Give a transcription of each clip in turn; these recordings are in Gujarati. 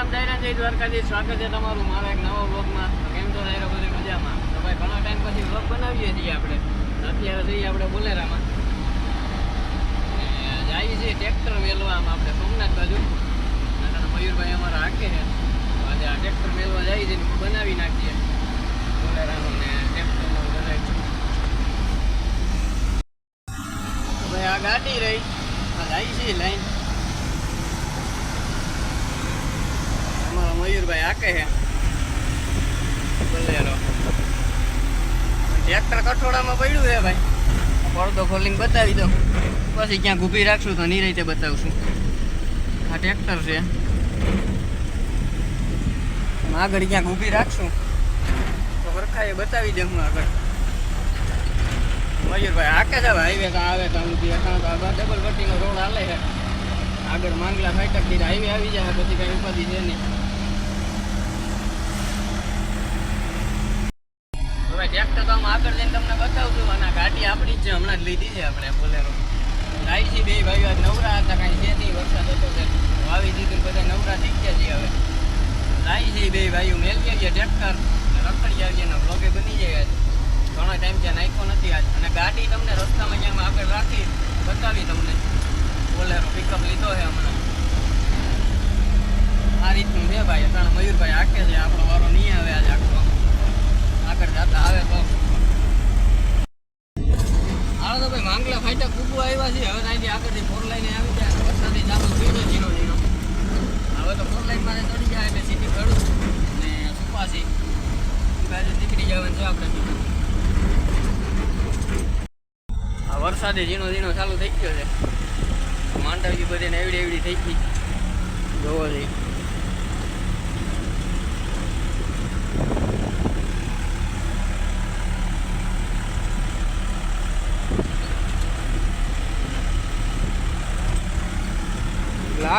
રામ જય જય દ્વારકાધીશ. સ્વાગત છે તમારું મારા એક નવા વ્લોગમાં. તો કેમ છો સાહેબ બધી મજામાં? તો ભાઈ, ઘણા ટાઈમ પછી બ્લોગ બનાવીએ છીએ આપણે. અત્યારે જઈએ આપણે બોલેરામાં. જઈએ છીએ ટ્રેક્ટર મેલવામાં આપણે સોમનાથ બાજુ. મયુરભાઈ અમારા હાકે છે. તો આજે આ ટ્રેક્ટર મેલવા જઈએ છીએ બનાવી નાખીએ. બોલેરાનું ને ટ્રેક્ટરનું બનાવી તો ભાઈ, આ ગાડી રહી. આ જાય છે લાઈન અમારા આ કહે બોલેરો ટ્રેક્ટર કઠોળામાં પડ્યું છે ભાઈ. પડદો ખોલીને બતાવી દો પછી ક્યાંક ઊભી રાખશું તો ની રીતે બતાવશું. આ ટ્રેક્ટર છે. આગળ ક્યાંક ઊભી રાખશું તો સરખાએ બતાવી દે હું આગળ. મયુરભાઈ આકે છે હાઈવે તો? આવે તો ઊભી તો આ ડબલ પટ્ટીનો રોડ હાલે છે. આગળ માંગલા ફાઈટરથી હાઈવે આવી જાય, પછી કઈ ઉપાધિ છે નહીં હવે ટ્રેક્ટર તો આમ આગળ જઈને તમને બતાવું છું અને ગાડી આપણી જ છે હમણાં જ લીધી છે આપણે બોલેરો. લાવી છે બે ભાઈઓ આજ નવરા હતા, કાંઈ છે નહીં, વરસાદ હતો છે વાવી દીધું બધા નવરા થઈ ગયા છે હવે. લાઈ છે બે ભાઈઓ મેલવી આવીએ ટ્રેક્ટર રખડી આવીએ ને બ્લોગે બની જાય ઘણો ટાઈમ ત્યાં નાખ્યો નથી આજ. અને ગાડી તમને રસ્તામાં ક્યાંક આગળ રાખી બતાવી તમને. બોલેરો પિકઅપ લીધો છે હમણાં. આ રીતનું છે ભાઈ. ત્રણ મયુરભાઈ આખે છે, આપણો વારો નહીં આવે આજે આખો. આગળ જતા આવે તો. હાલો તો માંગલા ફાઈટા કૂકવા આવ્યા છે. હવે આગળથી ફોર લાઈન આવી જાય. ચાલુ થઈ ઝીણો ઝીણો હવે તો ફોર લાઈન મારે ચડી જાય એટલે સીટી ખડું ને બાજુ નીકળી જવાનું છે આપણે વરસાદે ઝીણો ઝીણો ચાલુ થઈ ગયો છે. માંડવી બધી એવડી એવડી થઈ ગઈ. જોવો છે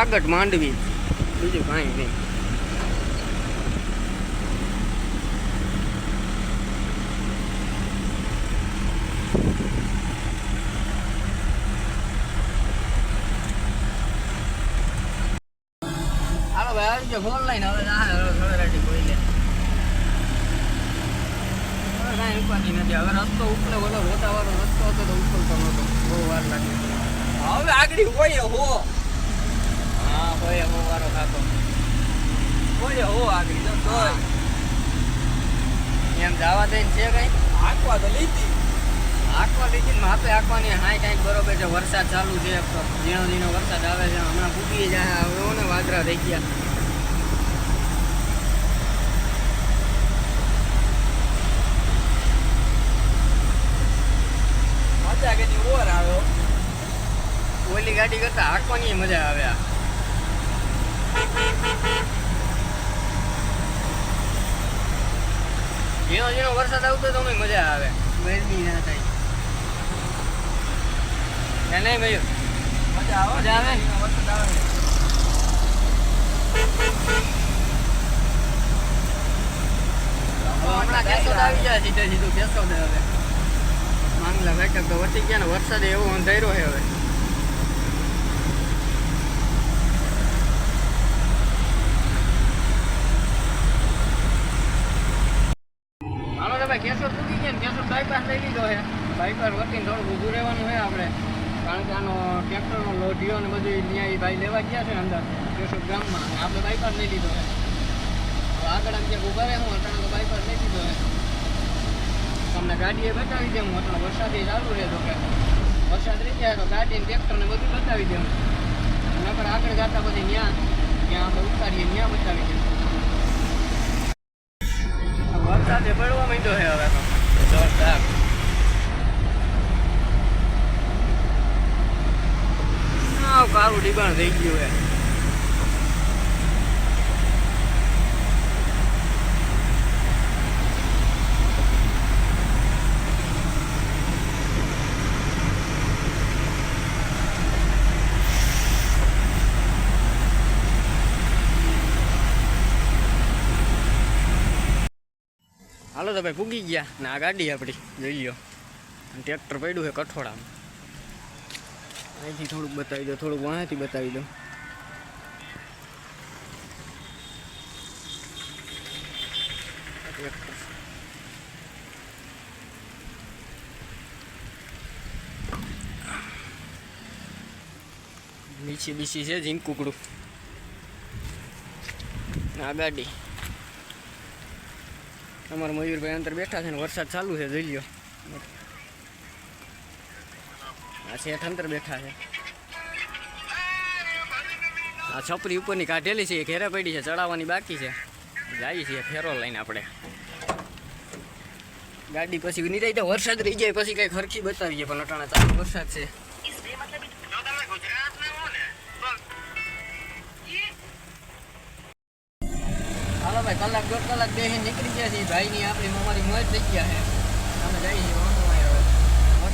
લાગટ માંડવી. બીજું કાંઈ નહીં. ભાઈ, આવી ફોન લઈને. હવે ના કોઈ લે કાંઈ ઉપાધિ નથી. હવે રસ્તો ઉપલે ઓલો રોટાવાળો રસ્તો હતો તો નહોતો. બહુ વાર લાગે હવે આગળ હોય હો. હોય હો વારો ખાતો હોય હો આગળ તો તોય. એમ જવા દઈને છે કઈ? આંકવા તો લીધી. આંકવા લીધી ને માપે આંકવાની હાય કાંઈક બરોબર છે વરસાદ ચાલુ છે ઝીણો ઝીણો વરસાદ આવે છે હમણાં ફૂટી જાય હવે ને વાદરા થઈ ગયા. ઓલી ગાડી કરતા હાંકવાની મજા આવે આ. ઝીણો ઝીણો વરસાદ આવતો તો અમે મજા આવે. ગરમી ના થાય. નહીં ભાઈ? મજા આવે? મજા આવે? વરસાદ આવે. હમણાં કેશોદ આવી જાય સીધે સીધું કેશોદ હવે. માંગલા બેઠક તો વટી ગયા ને વરસાદ એવો અંધાર્યો છે હવે હાલો તો ભાઈ કેશોદ પૂકી ગયા ને કેશોદ બાયપાસ લઈ લીધો છે. બાયપાસ વટીને થોડું ઊભું રહેવાનું છે આપણે. કારણ કે આનો ટ્રેક્ટરનો લોઢીઓ ને બધું ત્યાં ભાઈ લેવા ગયા છે અંદર, કેશોદ ગામમાં. આપણે બાયપાસ લઈ લીધો છે. તો આગળ આમ ક્યાંક ઊભા રહે હું અટાણે તો બાયપાસ લઈ લીધો છે. તમને ગાડીએ બતાવી દઉં એટલે વરસાદ ચાલુ રહે તો કે વરસાદ રહી જાય તો ગાડી ને ટ્રેક્ટર ને બધું બતાવી દઉં નકર આગળ જતા પછી ત્યાં ત્યાં આપણે ઉતારીએ, ત્યાં બતાવી દઉં વરસાદે પડવા માંડ્યો છે હવે તો જોરદાર કારું ડીબાણ થઈ ગયું છે હાલો તો ભાઈ પૂગી ગયા ને આ ગાડી આપણી જોઈ લો ટ્રેક્ટર પડ્યું છે કઠોળામાં. અહીંથી થોડુંક બતાવી દો, થોડુંક વાણાથી બતાવી દો. બીસી બીછી છે જીન કુકડું. આ ગાડી. અમારા મયુરભાઈ અંતર બેઠા છે ને વરસાદ ચાલુ છે, જોઈ લો આ શેઠ અંદર બેઠા છે. આ છપરી ઉપરની કાઢેલી છે ઘેરે પડી છે ચડાવવાની બાકી છે. જાય છે ફેરો લઈને આપણે. ગાડી પછી નિરાઈ તો વરસાદ રહી જાય પછી કઈ ખર્ચી બતાવીએ પણ અટાણા ચાલુ વરસાદ છે. હાલો ભાઈ કલાક દોઢ કલાક બે નીકળી ગયા છીએ. ભાઈની આપણી અમારી મોજ થઈ ગયા છે. અમે જઈએ છીએ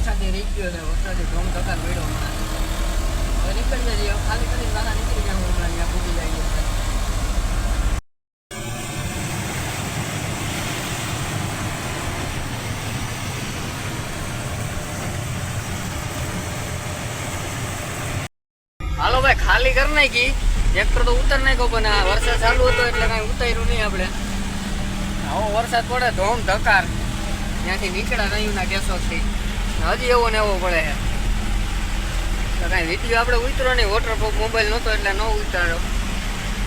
વરસાદે રહી ગયો છે વરસાદે ધોમ ધકાર મેળો હવે નીકળીએ જઈએ ખાલી કરીને બહાર નીકળી ગયા હું ત્યાં પૂકી જાય હાલો ભાઈ, ખાલી કરી નાખી. ટ્રેક્ટર તો ઉતર નાખ્યો, પણ આ વરસાદ ચાલુ હતો એટલે કાંઈ ઉતાર્યું નહીં આપણે. આવો વરસાદ પડે, ધોમ ધકાર. ત્યાંથી નીકળ્યા નહીં ના કેસોથી હજી એવો ને એવો પડે. છે કાંઈ વીડિયો આપણે ઉતરો નહીં. વોટરપ્રૂફ મોબાઈલ નહોતો એટલે ન ઉતાર્યો.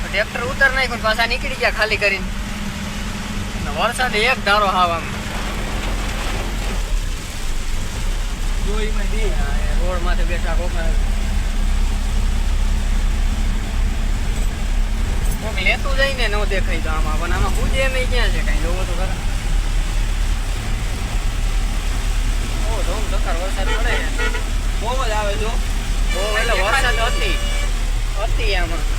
ટ્રેક્ટર ઉતાર નાખ્યું પાછા નીકળી ગયા ખાલી કરીને. વરસાદ એક ધારો હાવ આમ. રોડ બેઠા કોક કોક લેતું જઈને ન દેખાય તો આમાં. પણ આમાં પૂજે નહીં ક્યાં છે? કઈ જોવો તો ખરા ઓ ધોમ ધક્કાર વરસાદ પડે બહુ જ આવે જો બહુ એટલે વરસાદ હતી હતી આમાં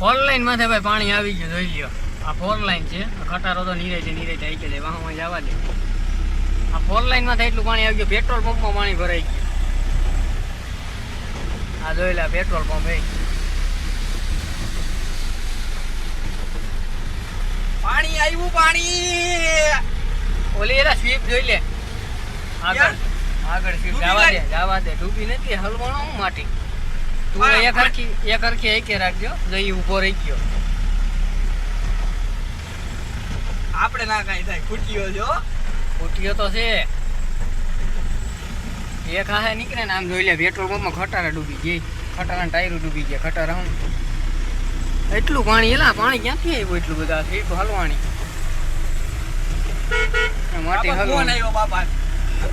ફોર માથે ભાઈ પાણી આવી ગયું, જોઈ લ્યો. આ ફોર લાઈન છે ખટારો તો નીરે છે નીરે જાય કે વાહ જવા દે. આ ફોર લાઈન માથે એટલું પાણી આવી ગયું, પેટ્રોલ પંપમાં પાણી ભરાઈ ગયું. આ જોઈ લે પેટ્રોલ પંપ એ. પાણી આવ્યું પાણી! ઓલી એલા સ્વીપ જોઈ લે. આગળ આગળ સ્વીપ જવા દે જવા દે. ડૂબી નથી હલવાનો હું માટી? તું એક હરખી એક હરખી એકે રાખજો જઈ ઊભો રહી ગયો. આપણે ના કાંઈ થાય ખૂટ્યો જો ફૂટ્યો તો છે. એક હાહે નીકળે ને આમ જોઈ લે પેટ્રોલ પંપમાં ખટારા ડૂબી ગઈ ખટારા ટાયરો ડૂબી ગયા ખટારા હું એટલું પાણી એલા પાણી ક્યાંથી આવ્યું એટલું બધા? સ્વીપ હલવાણી માટી હલવાણી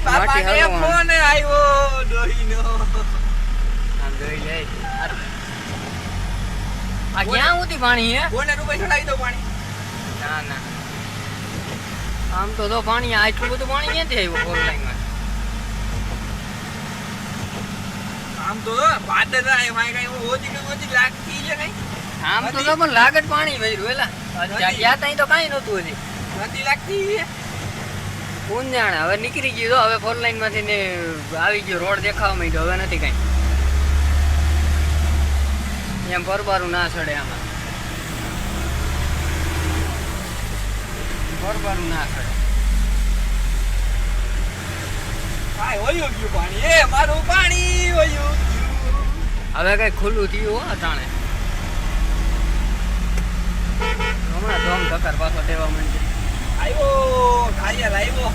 માટી હલવાણી આવ્યો ડોહીનો. આમ જોઈ લે. આ ક્યાં સુધી પાણી હે? ફોને રૂપિયા ચડાવી દો પાણી. ના ના. આમ તો તો પાણી આ એટલું બધું પાણી ક્યાંથી આવ્યું ફોર આમ તો પાદર રાય કઈ ઓછી ઓછી લાગતી છે કઈ? આમ તો તો પણ લાગત પાણી ત્યાં તો કાંઈ નહોતું હજી. નથી લાગતી કોણ જાણે હવે નીકળી ગયું તો હવે ફોર લાઈનમાંથી ને આવી ગયો રોડ દેખાવા માંડ્યો હવે નથી કાંઈ. એમ પરબારું ના ચડે આમાં. પરબારું ના ચડે. કાંઈ વયું ગયું પાણી? એ મારું પાણી વયું હવે કઈ ખુલ્લું થયું હો અટાણે. હમણાં ધોમ ધકર પાછો દેવા માંડે આવ્યો ઘાયલ આવ્યો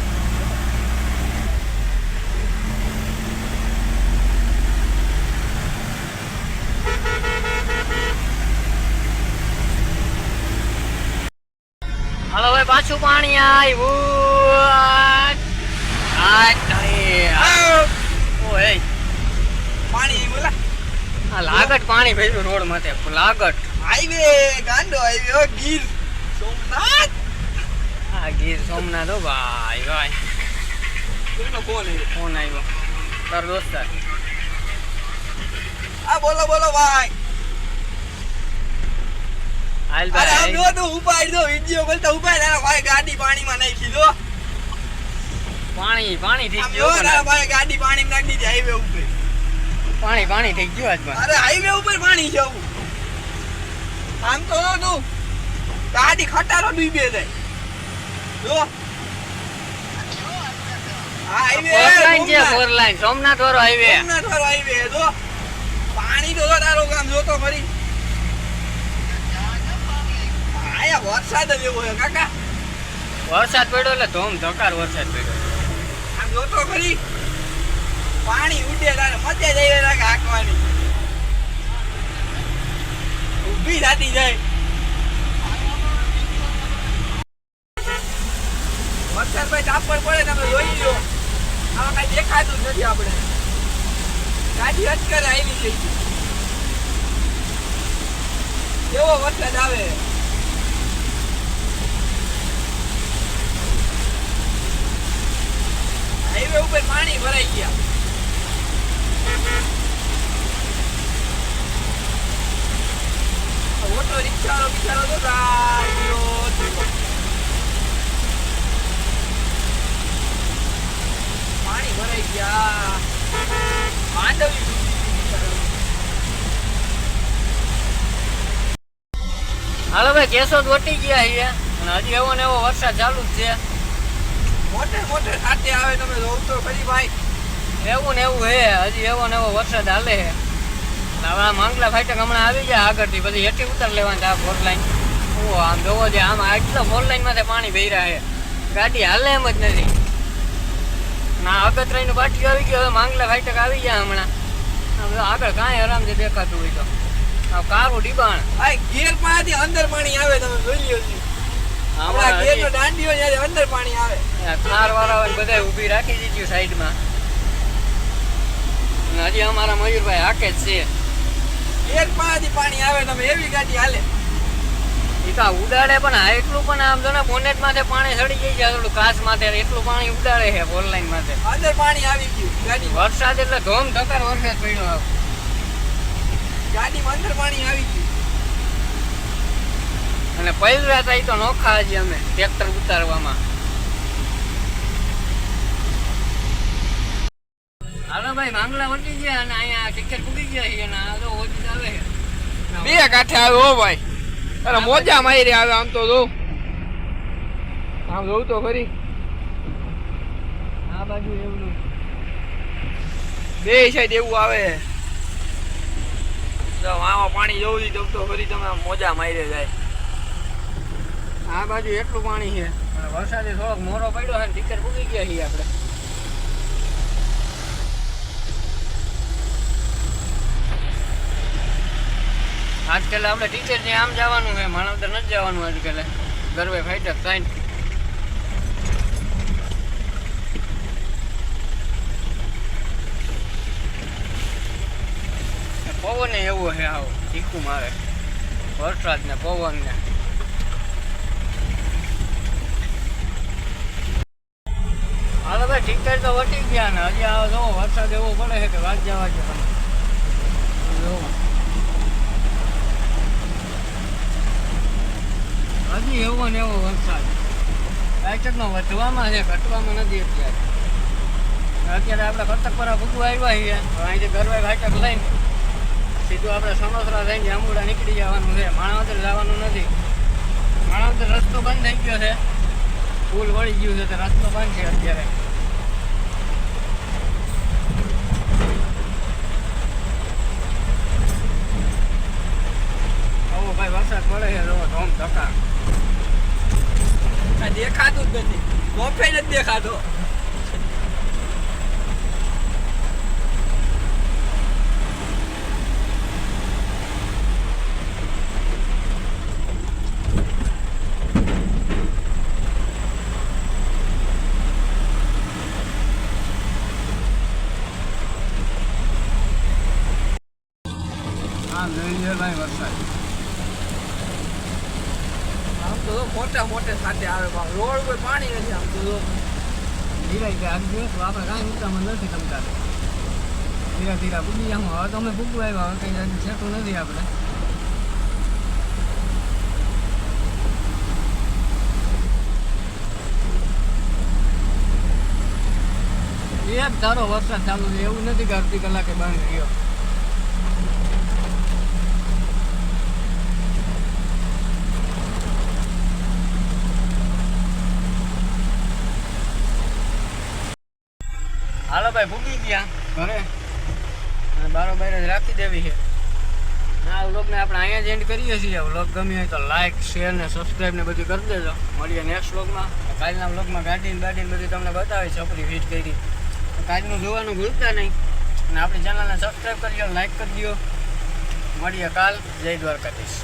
હાલો ભાઈ પાછું પાણી આવ્યું પાણી બોલા આ પાણી ભર્યું રોડ માથે. લાગત હાઈવે ગાંડો હાઈવે ગીર સોમનાથ આ ગીર સોમનાથ હો ભાઈ ભાઈ. કોઈનો ફોન આવ્યો? ફોન આવ્યો તારો દોસ્તાર આ બોલો બોલો ભાઈ હાલ આમ ભાઈ જો તો ઉપાડ દો વિડિયો બોલતા ઉપાડ ભાઈ ગાડી પાણીમાં નાખી દો. પાણી પાણી થઈ ગયું ભાઈ ગાડી પાણી નાખી દીધી હાઈવે ઉપર. પાણી પાણી થઈ ગયું આજમાં અરે હાઈવે ઉપર પાણી છે આવું. આમ તો તું ગાડી ખટારો ડૂબે જાય જો. સોમનાથ. વાળો હાઈવે સોમનાથ વાળો highway જો. પાણી તો તારો ગામ જોતો ફરી. આયા વરસાદ જ એવો કાકા. વરસાદ પડ્યો એટલે ધોમ ધકાર વરસાદ પડ્યો. આમ જોતો ખરી. પાણી ઉડે તારે મજા જઈ લાગે હાંકવાની. ઊભી થતી જાય વરસાદ ભાઈ ટાપડ પડે તમે જોઈ લો આમાં કઈ દેખાતું જ નથી આપણે. ગાડી અટકરે આવી ગઈ. એવો વરસાદ આવે? હાઈવે ઉપર પાણી ભરાઈ ગયા. ઓટો રિક્ષાનો બિચારો તો પાણી ભરાઈ ગયા. માંડવી. હાલો ભાઈ, કેશોદ વટી ગયા છીએ. અને હજી એવો ને એવો વરસાદ ચાલુ જ છે. મોટે મોટે સાથે આવે તમે જોવ તો ખરી ભાઈ. એવું ને એવું હે હજી એવો ને એવો વરસાદ હાલે છે હવે આ માંગલા ફાઈટક હમણાં આવી ગયા આગળથી પછી હેઠી ઉતર લેવાની આ ફોર લાઈન ઓ આમ જોવો છે આમ આટલા ફોર લાઈનમાંથી પાણી રહ્યા છે ગાડી હાલે એમ જ નથી. ના અગતરાઈનું બાટલી આવી ગયું હવે માંગલા ફાઈટક આવી ગયા હમણાં. આગળ કાંઈ આરામથી દેખાતું હોય તો. આ કારું ડીબાણ. ગેર પાસેથી અંદર પાણી આવે તમે જોઈ લ્યો. હમણાં હજી દાંડીઓ જ્યારે અંદર પાણી આવે. કાર વાળા બધા ઊભી રાખી દીધી સાઈડમાં. હજી અમારા મયુરભાઈ હાકે જ છે. એક પાસેથી પાણી આવે તમે એવી ગાડી હાલે. એ તો ઉડાડે પણ આ એટલું પણ આમ જો ને બોનેટ માથે પાણી સડી જાય છે થોડું કાચ માથે એટલું પાણી ઉડાડે છે ઓનલાઈન માથે. અંદર પાણી આવી ગયું ગાડી. વરસાદ એટલે ધોમ ધકાર વરસાદ પડ્યો આવ. ગાડીમાં અંદર પાણી આવી ગયું. અને પહેલા હતા ઈ તો નોખા હજી અમે ટ્રેક્ટર ઉતારવામાં. હાલો ભાઈ માંગલા વટી ગયા અને અહીંયા ટિકિટ પૂકી ગયા છે અને આ તો ઓછી આવે બે કાંઠે આવે હો ભાઈ. અરે મોજા મારી આવે આમ તો જો. આમ જોઉં તો ખરી. આ બાજુ એવું બે સાઈડ એવું આવે. તો આમાં પાણી જોવું જવું તો ખરી તમે મોજા મારી જાય આ બાજુ એટલું પાણી છે. વરસાદે થોડોક મોરો પડ્યો છે ટીકર ભૂગી ગયા છીએ આપણે. આજકાલ આપણે ટીચર ને આમ જવાનું છે માનવદર નથી જવાનું આજકાલ. ગરબે ફાઈટર સાઈન પવન એવો છે આવો તીખું મારે. વરસાદ ને પવન ને ટીચર તો વટી ગયા ને, હજી આ જો વરસાદ એવો પડે છે કે જવા છે જોવો. હજી એવો ને એવો વરસાદ. રાયચકનો વધવામાં છે, ઘટવામાં નથી અત્યારે. અત્યારે આપણે કટકપરા ભૂગવા આવ્યા છીએ અહીંથી ગરવાઈ ઘાટક લઈને સીધું આપણે સણોસરા થઈને જાંબુડા નીકળી જવાનું છે. માણાવદર જવાનું નથી. માણાવદર રસ્તો બંધ થઈ ગયો છે. પુલ વળી ગયું છે, તો રસ્તો બંધ છે અત્યારે આવો ભાઈ વરસાદ પડે છે જો ધોમ ધકા. દેખાતું જ નથી. મોફે નથી દેખાતો હા લઈ લે ભાઈ વરસાદ આમ તો જો મોટા સાથે આવે રોડ ઉપર પાણી નથી આમ તો ધીરા કે આજ દિવસ આપણે કાંઈ ઊંચામાં નથી તમતા ધીરે ધીરે પૂગી જામ હવે તો અમે પૂગવા આવ્યા. હવે કંઈ સેટું નથી આપણે. એક ધારો વરસાદ ચાલુ છે. એવું નથી કે અડધી કલાકે બંધ રહ્યો. ભાઈ ભૂગી ગયા. ઘરે. બારોબાર જ રાખી દેવી છે. આ વ્લોગને આપણે અહીંયા જ એન્ડ કરીએ છીએ. વ્લોગ ગમ્યો હોય તો લાઇક શેર ને સબસ્ક્રાઈબ ને બધું કરી દેજો. મળીએ નેક્સ્ટ વ્લોગમાં કાલના વ્લોગમાં ગાડી ને બાડી બધું તમને બતાવી છોકરી ફિટ કરી. કાલનું જોવાનું ભૂલતા નહીં. અને આપણી ચેનલને સબસ્ક્રાઈબ કરી લો લાઇક કરી દો મળીએ કાલ. જય દ્વારકાધીશ.